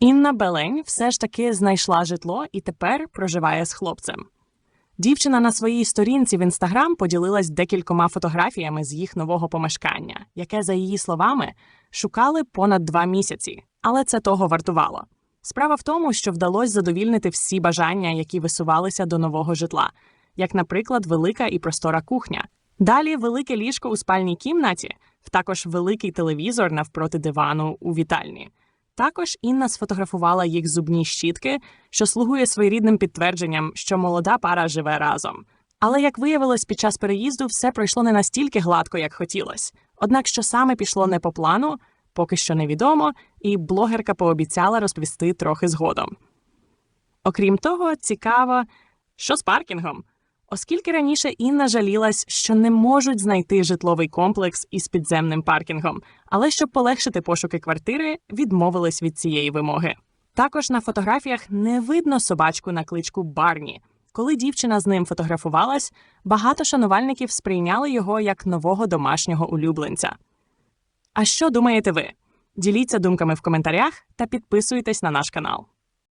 Інна Белень все ж таки знайшла житло і тепер проживає з хлопцем. Дівчина на своїй сторінці в інстаграм поділилась декількома фотографіями з їх нового помешкання, яке, за її словами, шукали понад два місяці, але це того вартувало. Справа в тому, що вдалося задовільнити всі бажання, які висувалися до нового житла, як, наприклад, велика і простора кухня. Далі велике ліжко у спальній кімнаті, також великий телевізор навпроти дивану у вітальні. Також Інна сфотографувала їх зубні щітки, що слугує своєрідним підтвердженням, що молода пара живе разом. Але як виявилось, під час переїзду все пройшло не настільки гладко, як хотілось. Однак, що саме пішло не по плану, поки що невідомо, і блогерка пообіцяла розповісти трохи згодом. Окрім того, цікаво, що з паркінгом. Оскільки раніше Інна жалілась, що не можуть знайти житловий комплекс із підземним паркінгом, але щоб полегшити пошуки квартири, відмовились від цієї вимоги. Також на фотографіях не видно собачку на кличку Барні. Коли дівчина з ним фотографувалась, багато шанувальників сприйняли його як нового домашнього улюбленця. А що думаєте ви? Діліться думками в коментарях та підписуйтесь на наш канал.